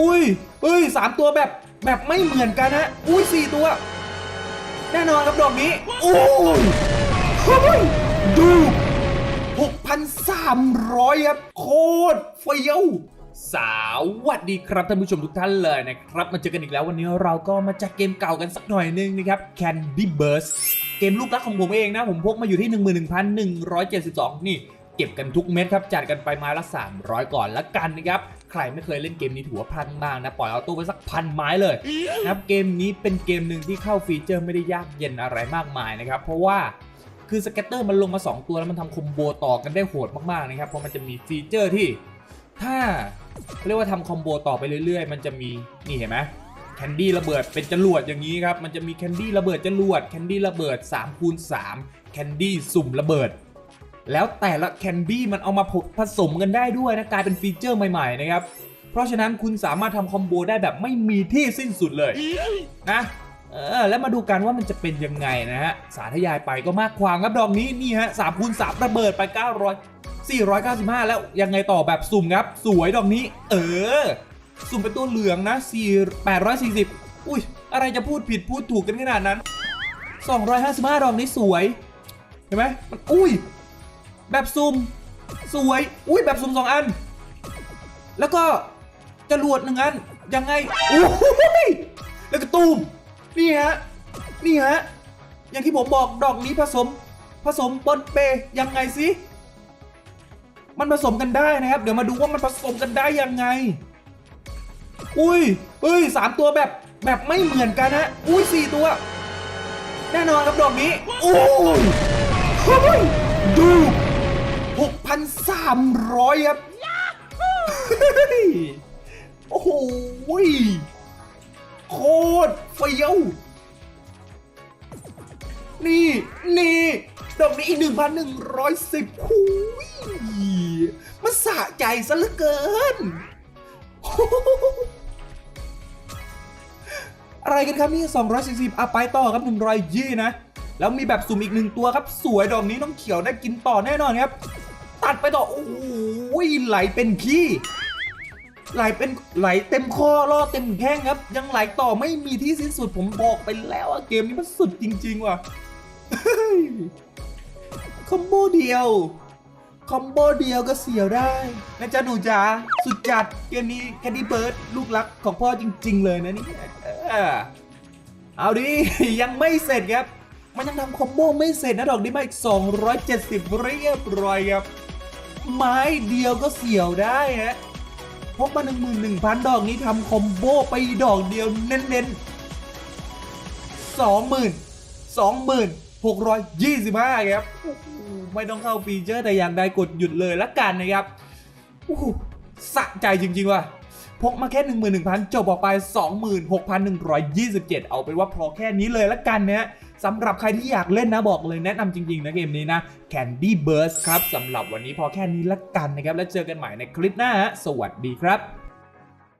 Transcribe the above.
อุ้ยเอ้ยสามตัวแบบแบบไม่เหมือนกันฮะอุ้ยสี่ตัว แน่นอนครับดอกนี้โอ้ยเฮ้ยดู6,300 ครับ โคตรเฟี้ยวสวัสดีครับท่านผู้ชมทุกท่านเลยนะครับ มาเจอกันอีกแล้ววันนี้เราก็มาจัดเกมเก่ากันสักหน่อยนึงนะครับ Candy Burst เกมลูกรักของผมเองนะ ผมพกมาอยู่ที่ 11,172 นี่ เก็บกันทุกเม็ดครับจัดกันไปมาละ 300 ก่อนละกันนะครับใครไม่เคยเล่นเกมนี้ถือว่าพลาดมากนะปล่อยเอาตู้ไปสักพันไม้เลยนะครับเกมนี้เป็นเกมหนึ่งที่เข้าฟีเจอร์ไม่ได้ยากเย็นอะไรมากมายนะครับเพราะว่าคือสเก็ตเตอร์มันลงมา 2 ตัวแล้วมันทำคอมโบต่อกันได้โหดมากๆนะครับเพราะมันจะมีฟีเจอร์ที่ถ้าเรียกว่าทำคอมโบต่อไปเรื่อย ๆ มันจะมีนี่เห็นไหมแคนดี้ระเบิดเป็นจรวดอย่างนี้ครับมันจะมีแคนดี้ระเบิดจรวดแคนดี้ระเบิด3คูณ3แคนดี้สุ่มระเบิด แล้วแต่ละแคนดี้มันเอามาผสมกันได้ด้วยนะกลายเป็นฟีเจอร์ใหม่ๆนะครับ เพราะฉะนั้นคุณสามารถทำคอมโบได้แบบไม่มีที่สิ้นสุดเลยนะเออแล้วมาดูกันว่ามันจะเป็นยังไงนะฮะ สาธยายไปก็มากความครับดอกนี้นี่ฮะสามคูณสามระเบิดไป 900 495 แล้วยังไงต่อแบบสุ่มครับ สวยดอกนี้ เออ สุ่มเป็นตัวเหลืองนะ4 840 อุ้ย อะไรจะพูดผิดพูดถูกกันขนาดนั้น 255 ดอกนี้สวย เห็นไหมมันอุ้ย แบบสุ่มสวย อุ้ยแบบสุ่มสองอัน แล้วก็จรวดหนึ่งอัน ยังไงโอ้ยแล้วก็ตูมนี่ฮะ นี่ฮะ อย่างที่ผมบอกดอกนี้ผสม ผสมปนเปยังไงสิ มันผสมกันได้นะครับ เดี๋ยวมาดูว่ามันผสมกันได้ยังไง อุ้ยเอ้ยสามตัวแบบแบบไม่เหมือนกันฮะ อุ้ยสี่ตัว แน่นอนครับดอกนี้ โอ้ยเฮ้ยดู 6,300 ครับเฮ้ยโอ้โหยโคตรเฟี้ยว นี่ นี่ ดอกนี้อีกหนึ่งพันหนึ่งร้อยสิบหูยมันสะใจซะเหลือเกิน อะไรกันครับนี่ 240อะไปต่อครับ100ยี่นะแล้วมีแบบสุ่มอีกหนึ่งตัวครับ สวยดอกนี้น้องเขียวได้กินต่อแน่นอนครับ ตัดไปต่อโอ้โหไหลเป็นขี้ไหลเป็นไหลเต็มคอล่อเต็มแข้งครับ ยังไหลต่อไม่มีที่สิ้นสุดผมบอกไปแล้วอะเกมนี้มันสุดจริง ๆ ว่ะคอมโบเดียว คอมโบเดียวก็เสียวได้นะจ๊ะหนูจ๋าสุดจัดเกมนี้แคนดี้เบิร์ดลูกรักของพ่อจริง ๆ เลยนะนี่เออเอาดิยังไม่เสร็จครับ มันยังทำคอมโบไม่เสร็จนะดอกนี้มาอีก 270 เรียบร้อยครับ ไม้เดียวก็เสียวได้ฮะพกมา 1 1 0 0 0 ดอกนี้ทำคอมโบไปดอกเดียวเน้นๆสองหมื่นสองหมื่นหกร้อยยี่สิบห้าครับ ไม่ต้องเข้าฟีเจอร์แต่อย่างใดกดหยุดเลยละกันนะครับโอ้โหสะใจจริง ๆ ว่ะ พกมาแค่ 11,000 จบออกไป 26,127 เอาเป็นว่าพอแค่นี้เลยละกันนะสำหรับใครที่อยากเล่นนะบอกเลยแนะนำจริง ๆ นะเกมนี้นะ Candy Burst ครับสำหรับวันนี้พอแค่นี้ละกันนะครับ แล้วเจอกันใหม่ในคลิปหน้า สวัสดีครับ